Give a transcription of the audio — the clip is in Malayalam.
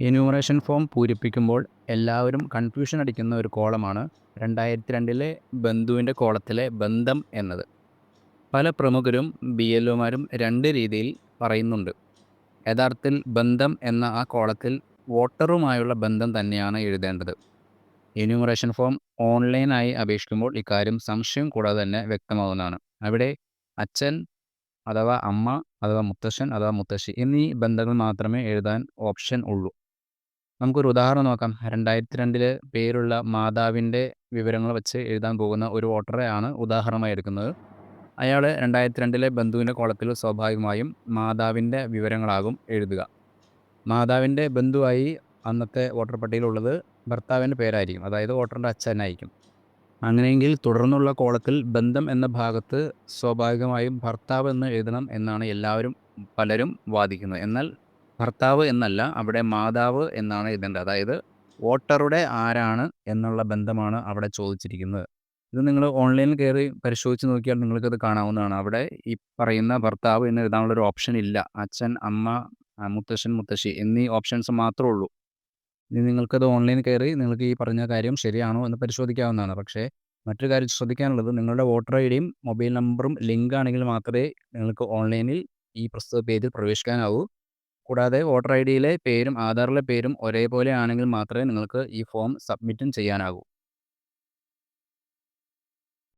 എന്യൂമറേഷൻ ഫോം പൂരിപ്പിക്കുമ്പോൾ എല്ലാവരും കൺഫ്യൂഷൻ അടിക്കുന്ന ഒരു കോളമാണ് രണ്ടായിരത്തി രണ്ടിലെ ബന്ധുവിന്റെ കോളത്തിലെ ബന്ധം എന്നത്. പല പ്രമുഖരും ബി എൽ ഒമാരും രണ്ട് രീതിയിൽ പറയുന്നുണ്ട്. യഥാർത്ഥത്തിൽ ബന്ധം എന്ന ആ കോളത്തിൽ വോട്ടറുമായുള്ള ബന്ധം തന്നെയാണ് എഴുതേണ്ടത്. എന്യൂമറേഷൻ ഫോം ഓൺലൈനായി അപേക്ഷിക്കുമ്പോൾ ഇക്കാര്യം സംശയം കൂടാതെ തന്നെ വ്യക്തമാവുന്നതാണ്. അവിടെ അച്ഛൻ അഥവാ അമ്മ അഥവാ മുത്തശ്ശൻ അഥവാ മുത്തശ്ശി എന്നീ ബന്ധങ്ങൾ മാത്രമേ എഴുതാൻ ഓപ്ഷൻ ഉള്ളൂ. നമുക്കൊരു ഉദാഹരണം നോക്കാം. രണ്ടായിരത്തി രണ്ടിൽ പേരുള്ള മാതാവിന്റെ വിവരങ്ങൾ വെച്ച് എഴുതാൻ പോകുന്ന ഒരു വോട്ടറെയാണ് ഉദാഹരണമായി എടുക്കുന്നത്. രണ്ടായിരത്തി രണ്ടിലെ ബന്ധുവിന്റെ കോളത്തിൽ സ്വാഭാവികമായും മാതാവിന്റെ വിവരങ്ങളാകും എഴുതുക. മാതാവിന്റെ ബന്ധുവായി അന്നത്തെ വോട്ടർ പട്ടികയിലുള്ളത് ഭർത്താവിന്റെ പേരായിരിക്കും. അതായത് വോട്ടറിന്റെ അച്ഛനായിരിക്കും. അങ്ങനെയെങ്കിൽ തുടർന്നുള്ള കോളത്തിൽ ബന്ധം എന്ന ഭാഗത്ത് സ്വാഭാവികമായും ഭർത്താവ് എന്ന് എഴുതണം എന്നാണ് എല്ലാവരും പലരും വാദിക്കുന്നത്. എന്നാൽ ഭർത്താവ് എന്നല്ല അവിടെ മാതാവ് എന്നാണ് എഴുതേണ്ടത്. അതായത് വോട്ടറുടെ ആരാണ് എന്നുള്ള ബന്ധമാണ് അവിടെ ചോദിച്ചിരിക്കുന്നത്. ഇത് നിങ്ങൾ ഓൺലൈനിൽ കയറി പരിശോധിച്ച് നോക്കിയാൽ നിങ്ങൾക്കത് കാണാവുന്നതാണ്. അവിടെ ഈ പറയുന്ന ഭർത്താവ് എന്ന് എഴുതാനുള്ളൊരു ഓപ്ഷൻ ഇല്ല. അച്ഛൻ അമ്മ മുത്തശ്ശൻ മുത്തശ്ശി എന്നീ ഓപ്ഷൻസ് മാത്രമേ ഉള്ളൂ. ഇനി നിങ്ങൾക്കത് ഓൺലൈനിൽ കയറി നിങ്ങൾക്ക് ഈ പറഞ്ഞ കാര്യം ശരിയാണോ എന്ന് പരിശോധിക്കാവുന്നതാണ്. പക്ഷേ മറ്റൊരു കാര്യം ശ്രദ്ധിക്കാനുള്ളത് നിങ്ങളുടെ വോട്ടർ ഐ ഡിയും മൊബൈൽ നമ്പറും ലിങ്ക് ആണെങ്കിൽ മാത്രമേ നിങ്ങൾക്ക് ഓൺലൈനിൽ ഈ പ്രസ്തുത പേജിൽ പ്രവേശിക്കാനാവൂ. കൂടാതെ വോട്ടർ ഐ ഡിയിലെ പേരും ആധാറിലെ പേരും ഒരേപോലെ ആണെങ്കിൽ മാത്രമേ നിങ്ങൾക്ക് ഈ ഫോം സബ്മിറ്റും ചെയ്യാനാകൂ.